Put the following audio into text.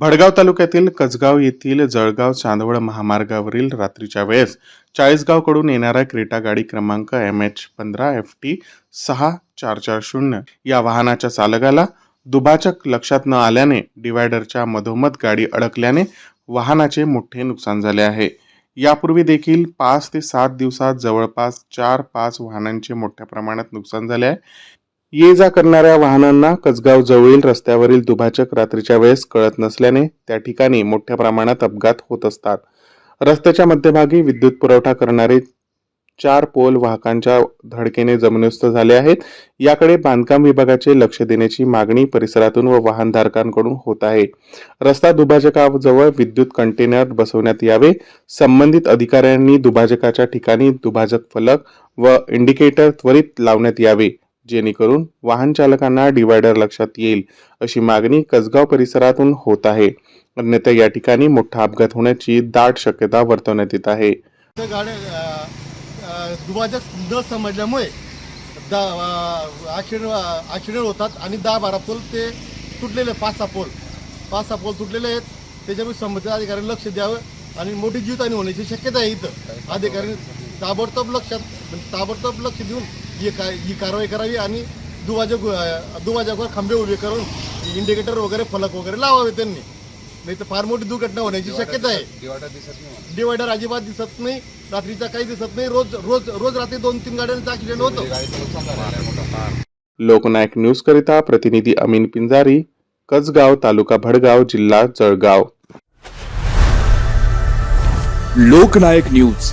भडगाव तालुक्यातील कचगाव येथील जळगाव चांदवड महामार्गावरील रात्रीच्या वेळेस चाळीसगावकडून येणाऱ्या क्रेटा गाडी क्रमांक एम एच पंधरा एफ टी सहा चार चार शून्य या वाहनाच्या चालकाला दुभाचक लक्षात न आल्याने डिवायडरच्या मधोमध गाडी अडकल्याने वाहनाचे मोठे नुकसान झाले आहे. यापूर्वी देखील पाच ते सात दिवसात जवळपास चार पाच वाहनांचे मोठ्या प्रमाणात नुकसान झाले आहे. ये जा करणाऱ्या वाहनांना कसगाव जवळील रस्त्यावरील दुभाचक रात्रीच्या वेळेस कळत नसल्याने त्या ठिकाणी मोठ्या प्रमाणात अपघात होत असतात. रस्त्याच्या मध्यभागी विद्युत पुरवठा करणारे चार पोल वाहकांच्या धडकेने जमिनीस्थ झाले आहेत. याकडे बांधकाम विभागाचे लक्ष देण्याची मागणी परिसरातून व वाहनधारकांकडून होत आहे. रस्ता दुभाजकाजवळ विद्युत कंटेनर बसवण्यात यावे. संबंधित अधिकाऱ्यांनी दुभाजकाच्या ठिकाणी दुभाजक फलक व इंडिकेटर त्वरित लावण्यात यावे. जेणेकरून वाहन चालकांना डिवायडर लक्षात येईल अशी मागणी कसगाव परिसरातून होत आहे. अन्यथा या ठिकाणी मोठा अपघात होण्याची दाट शक्यता वर्तवण्यात येत आहे. त्या गाड्या न समजल्यामुळे दा ॲक्सिडेंट ॲक्सिडेंट होतात आणि दहा बारा पोल ते तुटलेले पाच सहा पोल. पाच सहा पोल तुटलेले आहेत. त्याच्यामुळे संबंधित अधिकाऱ्यांनी लक्ष द्यावं आणि मोठी जीवतानी होण्याची शक्यता आहे इथं. अधिकाऱ्यांनी ताबडतोब लक्षात ताबडतोब लक्ष देऊन ही का ही कारवाई करावी आणि दुभाजक अ, दुभाजकवर खांबे उभे करून इंडिकेटर वगैरे फलक वगैरे लावावे त्यांनी. नाही तर फार मोठी दुर्घटना होण्याची शक्यता आहे. डिवायडर अजिबात दिसत नाही रात्रीचा काही दिसत नाही रोज रोज रोज रात्री दोन तीन गाड्यांचा ऍक्सिडेंट होतो. लोकनायक न्यूज करिता प्रतिनिधी अमीन पिंजारी कसगाव तालुका भडगाव जिल्हा जळगाव. लोकनायक न्यूज.